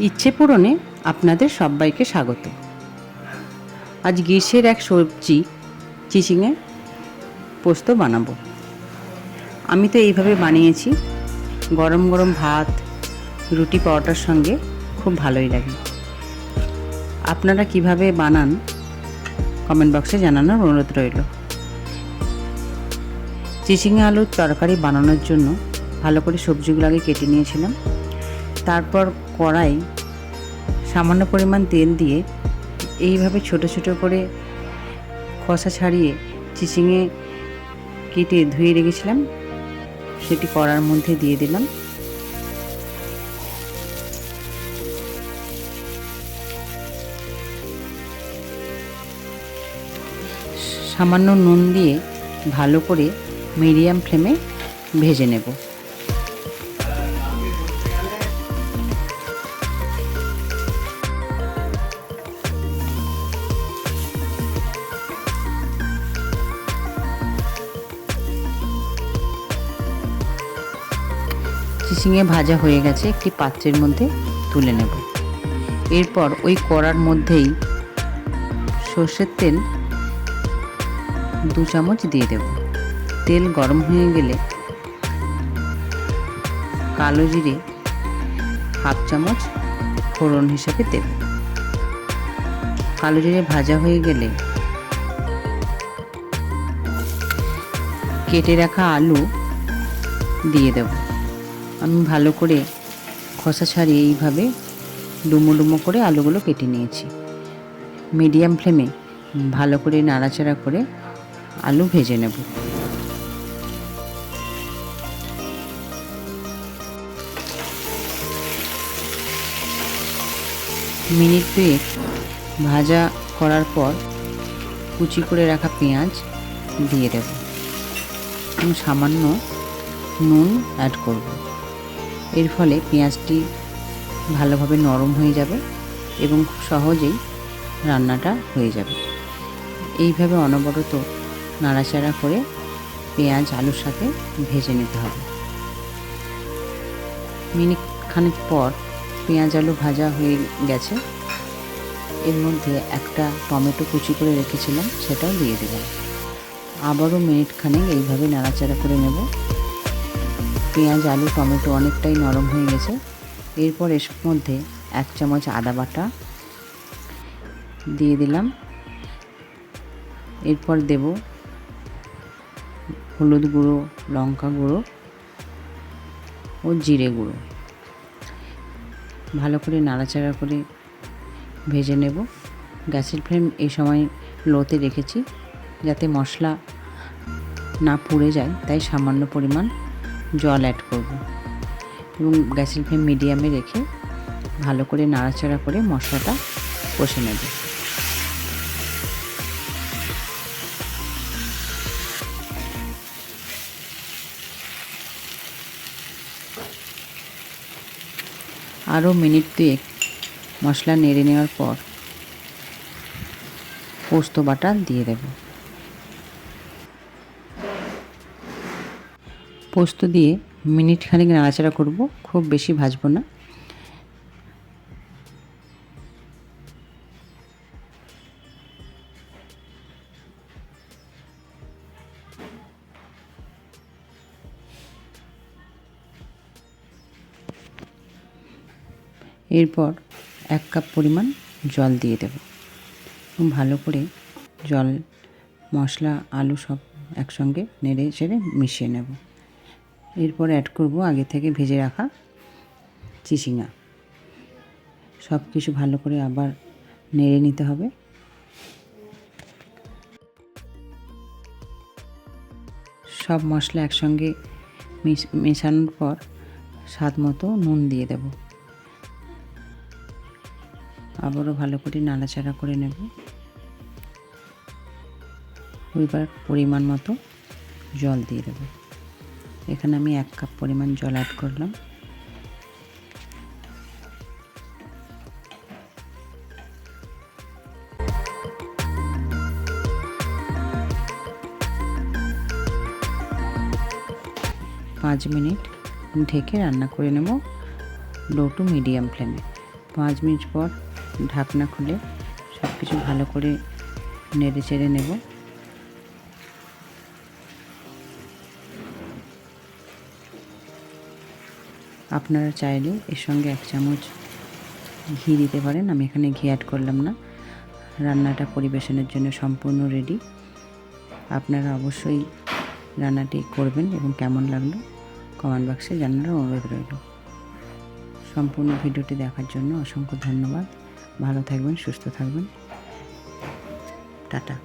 ইচ্ছে পূরণে আপনাদের সবাইকে স্বাগত। আজ গ্রীষ্মের এক সবজি চিচিঙে পোস্ত বানাবো। আমি তো এইভাবে বানিয়েছি, গরম গরম ভাত, রুটি পরোটার সঙ্গে খুব ভালোই লাগে। আপনারা কীভাবে বানান, কমেন্ট বক্সে জানানোর অনুরোধ রইল। চিচিঙে আলুর তরকারি বানানোর জন্য ভালো করে সবজিগুলো আগে কেটে নিয়েছিলাম। তারপর কড়াই সামান্য পরিমাণ তেল দিয়ে এইভাবে ছোট ছোট করে খসা ছাড়িয়ে চিচিঙে কেটে ধুয়ে রেখেছিলাম। সেটি কড়ার মধ্যে দিয়ে দিলাম। সামান্য নুন দিয়ে ভালো করে মিডিয়াম ফ্লেমে ভেজে নেব। চিচিঙে ভাজা হয়ে গেছে, একটি পাত্রের মধ্যে তুলে নেব। এরপর ওই কড়ার মধ্যেই সর্ষের তেল দু চামচ দিয়ে দেব। তেল গরম হয়ে গেলে কালো জিরে হাফ চামচ ফোড়ন হিসাবে দেব। কালো জিরে ভাজা হয়ে গেলে কেটে রাখা আলু দিয়ে দেব। আমি ভালো করে খসা ছাড়িয়ে এইভাবে ডুমো ডুমো করে আলুগুলো কেটে নিয়েছি। মিডিয়াম ফ্লেমে ভালো করে নাড়াচাড়া করে আলু ভেজে নেব। মিনিট দুয়েক ভাজা করার পর কুচি করে রাখা পেঁয়াজ দিয়ে দেব। এবং সামান্য নুন অ্যাড করব। এর ফলে পেঁয়াজটি ভালোভাবে নরম হয়ে যাবে এবং খুব সহজেই রান্নাটা হয়ে যাবে। এইভাবে অনবরত নাড়াচাড়া করে পেঁয়াজ, আলুর সাথে ভেজে নিতে হবে। মিনিট খানিক পর পেঁয়াজ, আলু ভাজা হয়ে গেছে। এর মধ্যে একটা টমেটো কুচি করে রেখেছিলাম, সেটাও দিয়ে দিলাম। আবারও মিনিট খানেক এইভাবে নাড়াচাড়া করে নেব। পেঁয়াজ, আলু, টমেটো অনেকটাই নরম হয়ে গেছে। এরপর এর মধ্যে এক চামচ আদা বাটা দিয়ে দিলাম। এরপর দেব হলুদ গুঁড়ো, লঙ্কা গুঁড়ো ও জিরে গুঁড়ো। ভালো করে নাড়াচাড়া করে ভেজে নেব। গ্যাসের ফ্লেম এই সময় লোতে রেখেছি যাতে মশলা না পুড়ে যায়, তাই সামান্য পরিমাণ জল অ্যাড করব। এবং গ্যাসের ফ্লেম মিডিয়ামে রেখে ভালো করে নাড়াচাড়া করে মশলাটা কষে নেব। আরও মিনিট দুয়েক মশলা নেড়ে নেওয়ার পর পোস্ত বাটা দিয়ে দেব। পোস্ত দিয়ে মিনিট খানিক নাড়াচাড়া করব, খুব বেশি ভাজবো না। এরপর এক কাপ পরিমাণ জল দিয়ে দেব। ভালো করে জল, মশলা, আলু সব একসঙ্গে নেড়ে চেড়ে মিশিয়ে নেব। এরপর অ্যাড করব আগে থেকে ভেজে রাখা চিচিঙা। সব কিছু ভালো করে আবার নেড়ে নিতে হবে। সব মশলা একসঙ্গে মেশানোর পর স্বাদ মতো নুন দিয়ে দেবো। আবারও ভালো করে নাড়াচাড়া করে নেব। এবার পরিমাণ মতো জল দিয়ে দেবো। এখানে আমি এক কাপ পরিমাণ জল অ্যাড করলাম। পাঁচ মিনিট ঢেকে রান্না করে নেব লো টু মিডিয়াম ফ্লেমে পাঁচ মিনিট পর ঢাকনা খুলে সব কিছু ভালো করে নেড়ে চেড়ে নেব। আপনারা চাইলে এর সঙ্গে এক চামচ ঘি দিতে পারেন। আমি এখানে ঘি অ্যাড করলাম না। রান্নাটা পরিবেশনের জন্য সম্পূর্ণ রেডি আপনারা অবশ্যই রান্নাটি করবেন এবং কেমন লাগল কমেন্ট বক্সে জানানোর অনুরোধ রইল। সম্পূর্ণ ভিডিওটি দেখার জন্য অসংখ্য ধন্যবাদ। ভালো থাকবেন, সুস্থ থাকবেন। টাটা।